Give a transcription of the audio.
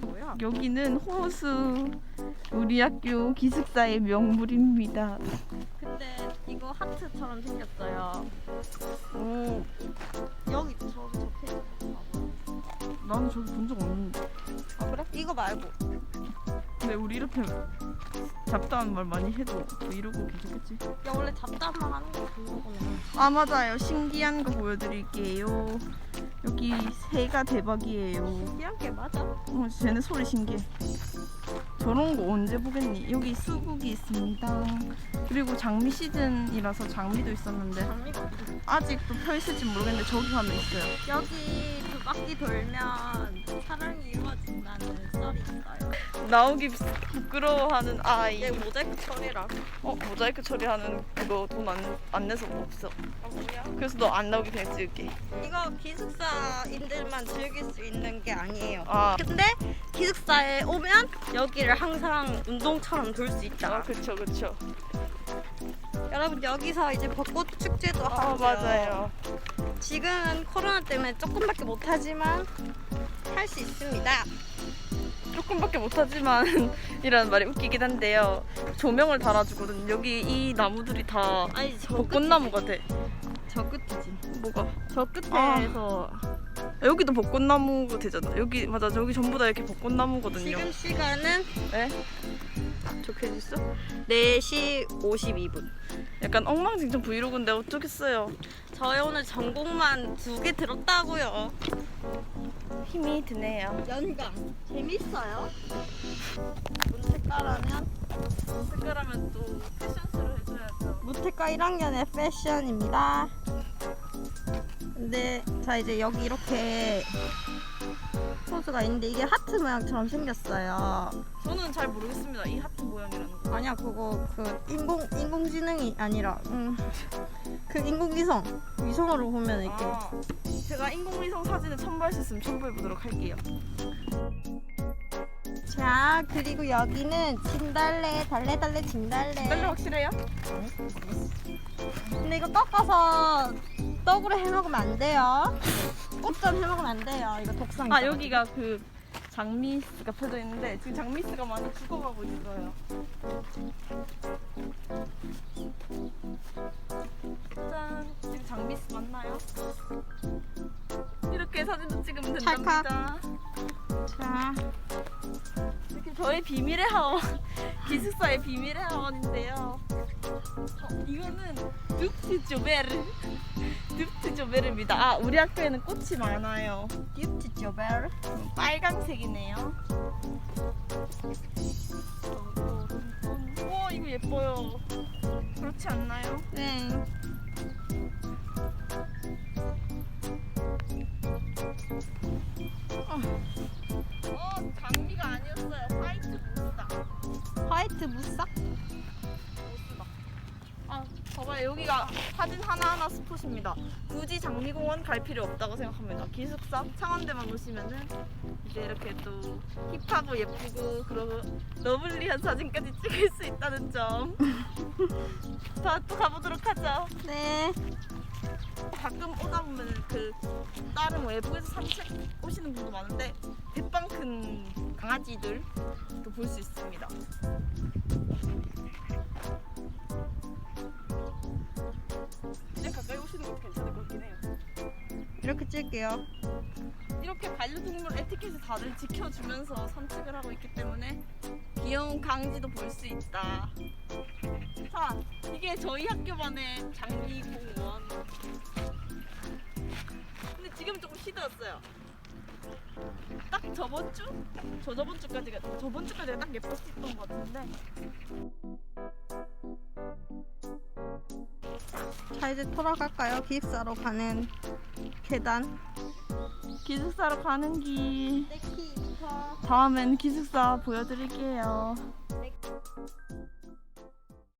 뭐야? 여기는 호수 우리 학교 기숙사의 명물입니다. 근데 이거 하트처럼 생겼어요. 오, 여기 저기 적혀 있는 나는 저기 본 적 없는데. 아 그래? 이거 말고. 근데 우리 이렇게 잡다한 말 많이 해도 뭐 이러고 괜찮겠지? 야 원래 잡담만 하는 거 그거구나. 아 맞아요. 신기한 거 보여드릴게요. 여기 새가 대박이에요. 신기한 게 맞아? 어, 쟤네 소리 신기해. 저런 거 언제 보겠니? 여기 수국이 있습니다. 그리고 장미 시즌이라서 장미도 있었는데 장미가? 아직도 펴 있을지 모르겠는데 저기 가면 있어요. 여기 두 바퀴 돌면 사랑이 이루어진다는 썰이 있어요. 나오기 부끄러워하는 아이. 얘 모자이크 처리라. 어 모자이크 처리하는 그거 돈안안 내서 없어. 아 뭐야? 그래서 너 안 나오게 그냥 찍을게. 이거 기숙사인들만 즐길 수 있는 게 아니에요. 아, 근데 기숙사에 오면 여기를 항상 운동처럼 돌 수 있다. 아 그쵸 그쵸. 여러분 여기서 이제 벚꽃 축제도 아 하고요. 맞아요. 지금은 코로나 때문에 조금밖에 못하지만 할 수 있습니다. 조금밖에 못하지만 이라는 말이 웃기긴 한데요. 조명을 달아주거든. 여기 이 나무들이 다 아니 저 벚꽃나무 같아. 저 끝이지. 뭐가? 저 끝에서 여기도 벚꽃나무가 되잖아. 여기 맞아. 저기 전부 다 이렇게 벚꽃나무거든요. 지금 시간은 네? 있어? 4시 52분. 약간 엉망진창 브이로그인데 어쩌겠어요. 저희 오늘 전공만 두 개 들었다고요. 힘이 드네요. 연강 재밌어요. 문태과라면 색깔하면 또 패션스를 해줘야죠. 무태과 1학년의 패션입니다. 근데 자 이제 여기 이렇게 포즈가 있는데 이게 하트 모양처럼 생겼어요. 저는 잘 모르겠습니다. 이 하트 모양이라는 거. 아니야 그거 그 인공 인공지능이 아니라 음, 그 인공위성 위성으로 보면 이렇게 아, 제가 인공위성 사진을 첨부할 수 있으면 첨부해 보도록 할게요. 자 그리고 여기는 진달래 달래 달래 진달래. 빨리 확실해요? 근데 이거 꺾어서 떡으로 해 먹으면 안 돼요. 꽃전 해 먹으면 안 돼요. 이거 독성. 아. 여기가 그 장미스가 펴져 있는데 지금 장미스가 많이 죽어가고 있어요. 짠, 지금 장미스 맞나요? 이렇게 사진도 찍으면 찰칵. 된답니다. 자 이렇게 저의 비밀의 하원, 기숙사의 비밀의 하원인데요. 어, 이거는 둡트 조베르, 둡트 조베르입니다. 아 우리 학교에는 꽃이 많아요. 듀티 조벨. 빨강색이네요. 와 이거 예뻐요. 그렇지 않나요? 네. 화이트. 무스다. 아 봐봐요 여기가 사진 하나하나 스폿입니다. 굳이 장미공원 갈 필요 없다고 생각합니다. 기숙사 창원대만 오시면은 이제 이렇게 또 힙하고 예쁘고 그러고 러블리한 사진까지 찍을 수 있다는 점. 자 또 가보도록 하죠. 네. 가끔 오다 보면 그 다른 외부에서 산책 오시는 분도 많은데 대빵 큰 강아지들도 볼 수 있습니다. 그냥 가까이 오시는 것도 괜찮을 것 같긴 해요. 이렇게 찍을게요. 이렇게 반려동물 에티켓을 다들 지켜주면서 산책을 하고 있기 때문에 귀여운 강지도 볼 수 있다. 자, 이게 저희 학교만의 장미공원. 근데 지금 조금 시들었어요. 딱 저번 주? 저 저번 주까지가 저번 주까지가 딱 예뻤었던 것 같은데 자 이제 돌아갈까요? 기숙사로 가는 계단. 기숙사로 가는 길. 저 다음엔 기숙사 보여드릴게요.